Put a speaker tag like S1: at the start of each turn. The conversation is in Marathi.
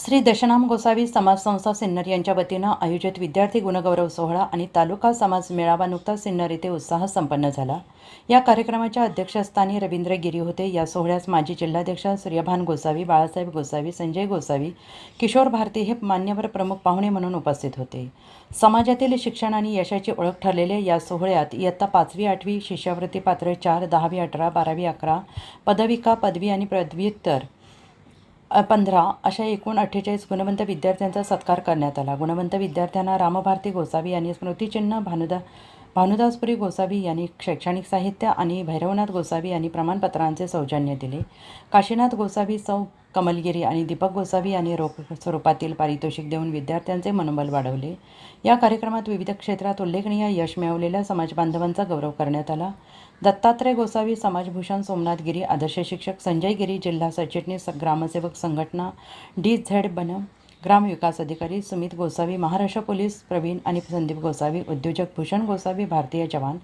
S1: श्री दशनाम गोसावी समाज संस्था सिन्नर यांच्या वतीनं आयोजित विद्यार्थी गुणगौरव सोहळा आणि तालुका समाज मेळावा नुकताच सिन्नर येथे उत्साह संपन्न झाला. या कार्यक्रमाच्या अध्यक्षस्थानी रवींद्र गिरी होते. या सोहळ्यास माजी जिल्हाध्यक्ष सूर्यभान गोसावी बाळासाहेब गोसावी संजय गोसावी किशोर भारती हे मान्यवर प्रमुख पाहुणे म्हणून उपस्थित होते. समाजातील शिक्षण आणि यशाची ओळख ठरलेल्या या सोहळ्यात इयत्ता पाचवी आठवी शिष्यवृत्ती पात्र चार दहावी अठरा बारावी अकरा पदविका पदवी आणि पदव्युत्तर पंधरा अशा एकूण अठ्ठेचाळीस गुणवंत विद्यार्थ्यांचा सत्कार करण्यात आला. गुणवंत विद्यार्थ्यांना रामभारती गोसावी यांनी स्मृतिचिन्ह भानुदा भानुदासपुरी गोसावी यांनी शैक्षणिक साहित्य आणि भैरवनाथ गोसावी यांनी प्रमाणपत्रांचे सौजन्य दिले. काशीनाथ गोसावी सौ. कमलगिरी आणि दीपक गोसावी यांनी रोख स्वरूपातील पारितोषिक देऊन विद्यार्थ्यांचे मनोबल वाढवले. या कार्यक्रमात विविध क्षेत्रात उल्लेखनीय यश मिळवलेल्या समाजबांधवांचा गौरव करण्यात आला. दत्तात्रय गोसावी समाजभूषण सोमनाथ गिरी आदर्श शिक्षक संजय गिरी जिल्हा सचिटणीस ग्रामसेवक संघटना डी झेड बनम ग्रामविकास अधिकारी सुमित गोसावी महाराष्ट्र पोलीस प्रवीण आणि संदीप गोसावी उद्योजक भूषण गोसावी भारतीय जवान